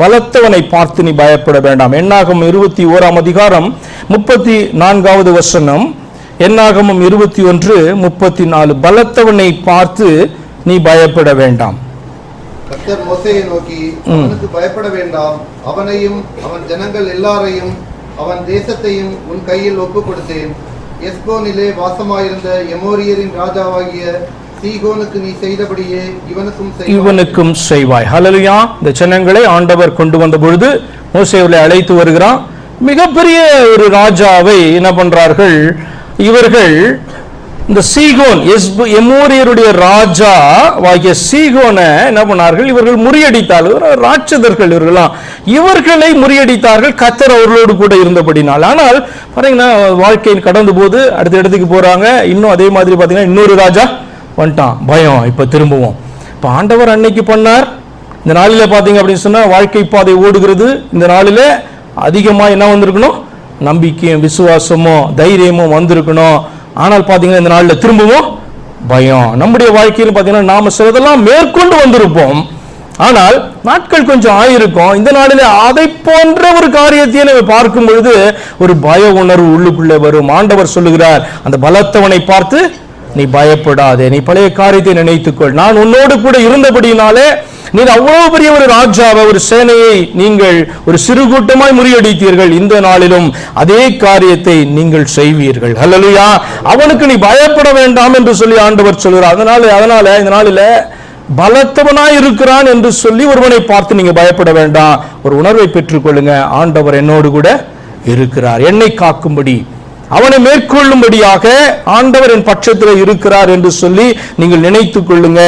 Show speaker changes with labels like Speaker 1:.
Speaker 1: பலத்தவனை பார்த்து நீ பயப்பட வேண்டாம். எண்ணாகம் இருபத்தி ஓராம் அதிகாரம் முப்பத்தி நான்காவது வசனம். எண்ணாகமம் இருபத்தி ஒன்று முப்பத்தி நாலு பலத்தவனை பார்த்து நீ பயப்பட வேண்டாம்.
Speaker 2: கர்த்தர் மோசேயை நோக்கி அவனுக்கு பயப்பட வேண்டாம். அவனையும் அவன் ஜனங்கள் எல்லாரையும் அவன் தேசத்தையும் உன் கையில் ஒப்புக் கொடுத்தேன் எஸ்போனிலே வாசமாயிருந்த எமோரியரின் ராஜாவாகிய இவனுக்கும் செய்வாய்.
Speaker 1: ஹலலுயா இந்த சின்னங்களை ஆண்டவர் கொண்டு வந்த பொழுது மோசேவர்களை அழைத்து வருகிறான். மிகப்பெரிய ஒரு ராஜாவை என்ன பண்றார்கள்? இவர்கள் இந்த சீகோன் எமோரியருடைய ராஜா வாகிய சீகோனை என்ன பண்ணார்கள்? இவர்கள் முறியடித்தார்கள் ராட்சதர்கள் இவர்களாம் இவர்களை முறியடித்தார்கள். கத்தர் அவர்களோடு கூட இருந்தபடினால். ஆனால் பாத்தீங்கன்னா வாழ்க்கையில் கடந்து போது அடுத்த இடத்துக்கு போறாங்க. இன்னும் அதே மாதிரி பாத்தீங்கன்னா இன்னொரு ராஜா. வந்துட்டான் பயம். இப்போ திரும்புவோம். இப்போ ஆண்டவர் அன்னைக்கு பண்ணார். இந்த நாளில் பார்த்தீங்க அப்படின்னு சொன்னால் வாழ்க்கை பாதை ஓடுகிறது. இந்த நாளில் அதிகமாக என்ன வந்திருக்கணும்? நம்பிக்கையும் விசுவாசமும் தைரியமும் வந்திருக்கணும். ஆனால் பார்த்தீங்கன்னா இந்த நாளில் திரும்பவும். பயம். நம்முடைய வாழ்க்கையில் பார்த்தீங்கன்னா நாம் சிலதெல்லாம் மேற்கொண்டு வந்திருப்போம். ஆனால் நாட்கள் கொஞ்சம் ஆயிருக்கும். இந்த நாளில் அதை போன்ற ஒரு காரியத்தை நம்ம பார்க்கும் பொழுது ஒரு பய உணர்வு உள்ளுக்குள்ளே வரும். ஆண்டவர் சொல்லுகிறார் அந்த பலத்தவனை பார்த்து நீ பயப்படாதே நீ பழைய காரியத்தை நினைத்துக்கொள். நான் உன்னோடு கூட இருந்தபடினாலே நீ அவ்வளவு பெரிய ஒரு ராஜாவை ஒரு சேனையை நீங்கள் ஒரு சிறு கூட்டமாய் முறியடித்தீர்கள். இந்த நாளிலும் அதே காரியத்தை நீங்கள் செய்வீர்கள். ஹalleluya. அவனுக்கு நீ பயப்பட வேண்டாம் என்று சொல்லி ஆண்டவர் சொல்கிறார் அதனால அதனால இந்த நாளில பலத்தவனாய் இருக்கிறான் என்று சொல்லி ஒருவனை பார்த்து நீங்க பயப்பட வேண்டாம். ஒரு உணர்வை பெற்றுக்கொள்ளுங்க. ஆண்டவர் என்னோடு கூட இருக்கிறார். என்னை காக்கும்படி அவனை மேற்கொள்ளும்படியாக ஆண்டவர் என் பட்சத்தில் இருக்கிறார் என்று சொல்லி நீங்கள் நினைத்துக் கொள்ளுங்க.